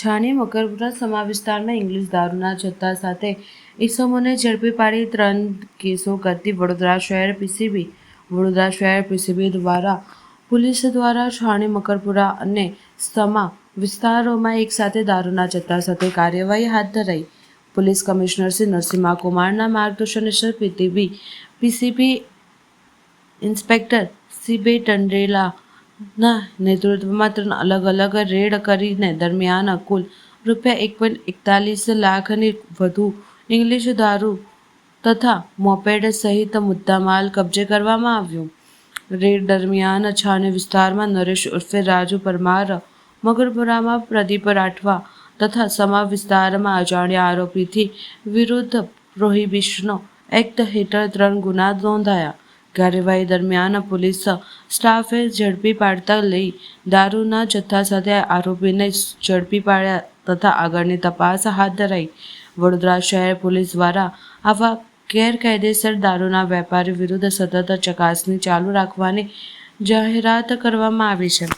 છાણી મકરપુરા સમા વિસ્તારમાં ઇંગ્લિશ દારૂના જથ્થા સાથે ઈસમોને ઝડપી પાડી ત્રણ કેસો કરતી વડોદરા શહેર પીસીબી. વડોદરા શહેર પીસીબી દ્વારા પોલીસ દ્વારા છાણી મકરપુરા અને સમા વિસ્તારોમાં એકસાથે દારૂના જથ્થા સાથે કાર્યવાહી હાથ ધરાઈ. પોલીસ કમિશનર શ્રી નરસિંહા કુમારના માર્ગદર્શન હેઠળ પીટીબી પીસીબી ઇન્સ્પેક્ટર સીબે ટંડેલાના નેતૃત્વમાં ત્રણ અલગ અલગ રેડ કરીને દરમિયાન કુલ રૂપિયા એક પોઈન્ટ એકતાલીસ લાખની વધુ ઇંગ્લિશ દારૂ તથા મોપેડ સહિત મુદ્દામાલ કબજે કરવામાં આવ્યો. રેડ દરમિયાન છાણી વિસ્તારમાં નરેશ ઉર્ફે રાજુ પરમાર, મગરપુરામાં પ્રદીપ રાઠવા તથા સમા વિસ્તારમાં અજાણ્યા આરોપીથી વિરુદ્ધ પ્રોહિબિશનો એક્ટ હેઠળ ત્રણ ગુના નોંધાયા. કાર્યવાહી દરમિયાન પોલીસ સ્ટાફે ઝડપી પાડતા લઈ દારૂના જથ્થા સાથે આરોપીને ઝડપી પાડ્યા તથા આગળની તપાસ હાથ ધરાઈ. વડોદરા શહેર પોલીસ દ્વારા આવા ગેરકાયદેસર દારૂના વેપારી વિરુદ્ધ સતત ચકાસણી ચાલુ રાખવાની જાહેરાત કરવામાં આવી છે.